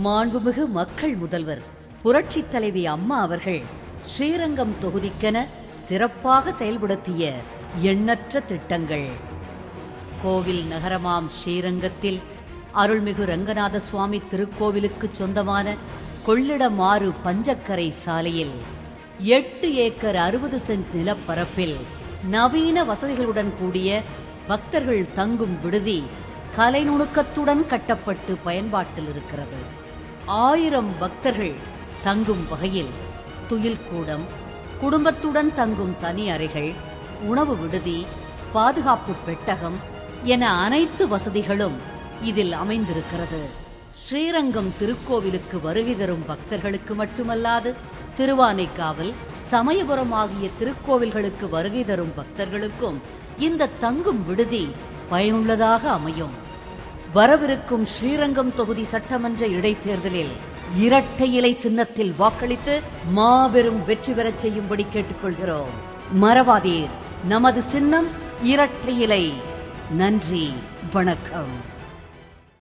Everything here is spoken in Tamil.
மாண்புமிகு மக்கள் முதல்வர் புரட்சித் தலைவி அம்மா அவர்கள் ஸ்ரீரங்கம் தொகுதிக்கென சிறப்பாக செயல்படுத்திய எண்ணற்ற திட்டங்கள். கோவில் நகரமாம் ஸ்ரீரங்கத்தில் அருள்மிகு ரங்கநாத சுவாமி திருக்கோவிலுக்கு சொந்தமான கொள்ளிடமாறு பஞ்சக்கரை சாலையில் எட்டு ஏக்கர் அறுபது சென்ட் நிலப்பரப்பில் நவீன வசதிகளுடன் கூடிய பக்தர்கள் தங்கும் விடுதி கலைநுணுக்கத்துடன் கட்டப்பட்டு பயன்பாட்டில் இருக்கிறது. ஆயிரம் பக்தர்கள் தங்கும் வகையில் துயில் கூடம் குடும்பத்துடன் தங்கும் தனி அறைகள் உணவு விடுதி பாதுகாப்பு பெட்டகம் என அனைத்து வசதிகளும் இதில் அமைந்திருக்கிறது. ஸ்ரீரங்கம் திருக்கோவிலுக்கு வருகை தரும் பக்தர்களுக்கு மட்டுமல்லாது திருவானைக்காவல் சமயபுரம் ஆகிய திருக்கோவில்களுக்கு வருகை தரும் பக்தர்களுக்கும் இந்த தங்கும் விடுதி பயனுள்ளதாக அமையும். வரவிருக்கும் ஸ்ரீரங்கம் தொகுதி சட்டமன்ற இடைத்தேர்தலில் இரட்டை இலை சின்னத்தில் வாக்களித்து மாபெரும் வெற்றி பெறச் செய்யும்படி கேட்டுக்கொள்கிறோம். மறவாதீர். நமது சின்னம் இரட்டை இலை. நன்றி. வணக்கம்.